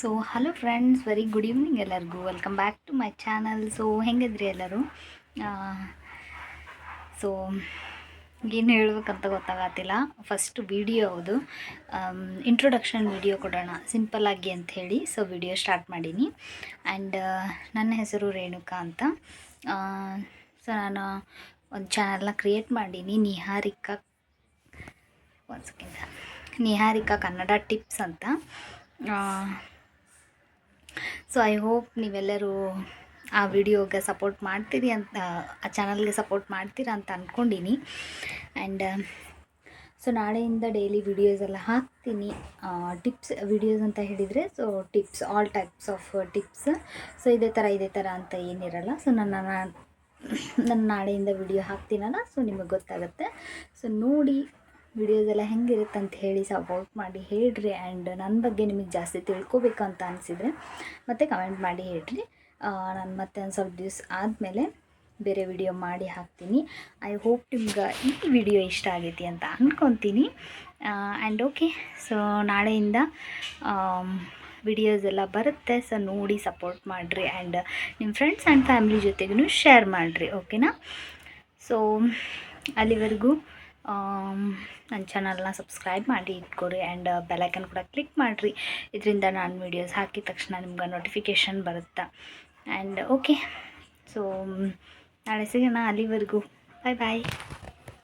So hello friends very good evening ಎಲ್ಲರಿಗೂ. Welcome back to my channel so ಹೆಂಗಿದ್ರಿ ಎಲ್ಲರೂ? So ಏನು ಹೇಳ್ಬೇಕಂತ ಗೊತ್ತಾಗತ್ತಿಲ್ಲ. ಫಸ್ಟ್ ವಿಡಿಯೋ ಅದು. ಇಂಟ್ರೊಡಕ್ಷನ್ ವಿಡಿಯೋ ಕೊಡೋಣ. ಸಿಂಪಲ್ಲಾಗಿ ಹೇಳಿ. ಸೊ ವಿಡಿಯೋ ಸ್ಟಾರ್ಟ್ ಮಾಡೀನಿ. ಆ್ಯಂಡ್ ನನ್ನ ಹೆಸರು ರೇಣುಕಾ ಅಂತ. ಸೊ ನಾನು ಒಂದು ಚಾನಲ್ನ ಕ್ರಿಯೇಟ್ ಮಾಡೀನಿ. ನಿಹಾರಿಕಾ, ಒಂದು ಸೆಕೆಂಡ್ ನಿಹಾರಿಕಾ ಕನ್ನಡ ಟಿಪ್ಸ್ ಅಂತ. ಸೊ ಐ ಹೋಪ್ ನೀವೆಲ್ಲರೂ ಆ ವಿಡಿಯೋಗೆ ಸಪೋರ್ಟ್ ಮಾಡ್ತೀರಿ ಅಂತ, ಆ ಚಾನಲ್ಗೆ ಸಪೋರ್ಟ್ ಮಾಡ್ತೀರಾ ಅಂತ ಅಂದ್ಕೊಂಡಿನಿ ಆ್ಯಂಡ್ ಸೊ ನಾಳೆಯಿಂದ ಡೈಲಿ ವಿಡಿಯೋಸ್ ಎಲ್ಲ ಹಾಕ್ತೀನಿ. ಟಿಪ್ಸ್ ವಿಡಿಯೋಸ್ ಅಂತ ಹೇಳಿದರೆ so tips all types of tips so ಇದೇ ಥರ ಇದೇ ಥರ ಅಂತ ಏನಿರಲ್ಲ. ಸೊ ನನ್ನ ನಾನು ನಾಳೆಯಿಂದ ವಿಡಿಯೋ ಹಾಕ್ತೀನಲ್ಲ. ಸೊ ನಿಮಗೆ ಗೊತ್ತಾಗುತ್ತೆ. ಸೊ ನೋಡಿ ವಿಡಿಯೋಸ್ ಎಲ್ಲ ಹೆಂಗಿರುತ್ತೆ ಅಂತ ಹೇಳಿ ಸಪೋರ್ಟ್ ಮಾಡಿ ಹೇಳ್ರಿ ಆ್ಯಂಡ್ ನನ್ನ ಬಗ್ಗೆ ನಿಮಗೆ ಜಾಸ್ತಿ ತಿಳ್ಕೊಬೇಕಂತ ಅನಿಸಿದರೆ ಮತ್ತೆ ಕಮೆಂಟ್ ಮಾಡಿ ಹೇಳ್ರಿ. ನಾನು ಮತ್ತೆ ಒಂದು ಸ್ವಲ್ಪ ದಿವಸ ಆದಮೇಲೆ ಬೇರೆ ವಿಡಿಯೋ ಮಾಡಿ ಹಾಕ್ತೀನಿ. ಐ ಹೋಪ್ ನಿಮ್ಗೆ ಈ ವಿಡಿಯೋ ಇಷ್ಟ ಆಗೈತಿ ಅಂತ ಅಂದ್ಕೊತೀನಿ ಆ್ಯಂಡ್ ಓಕೆ ಸೊ ನಾಳೆಯಿಂದ ವಿಡಿಯೋಸ್ ಎಲ್ಲ ಬರುತ್ತೆ. ಸೊ ನೋಡಿ ಸಪೋರ್ಟ್ ಮಾಡಿರಿ ಆ್ಯಂಡ್ ನಿಮ್ಮ ಫ್ರೆಂಡ್ಸ್ ಆ್ಯಂಡ್ ಫ್ಯಾಮ್ಲಿ ಜೊತೆಗೂ ಶೇರ್ ಮಾಡಿರಿ ಓಕೆನಾ ಸೊ ಅಲ್ಲಿವರೆಗೂ ನನ್ನ ಚಾನಲ್ನ ಸಬ್ಸ್ಕ್ರೈಬ್ ಮಾಡಿ ಇಟ್ಕೊಡಿ ಆ್ಯಂಡ್ ಬೆಲೈಕನ್ ಕೂಡ ಕ್ಲಿಕ್ ಮಾಡಿರಿ. ಇದರಿಂದ ನಾನು ವೀಡಿಯೋಸ್ ಹಾಕಿದ ತಕ್ಷಣ ನಿಮ್ಗೆ ನೋಟಿಫಿಕೇಷನ್ ಬರುತ್ತೆ. ಆ್ಯಂಡ್ ಓಕೆ ಸೊ ನಾಳೆ ಸಿಗೋಣ ಅಲ್ಲಿವರೆಗೂ. ಬಾಯ್ ಬಾಯ್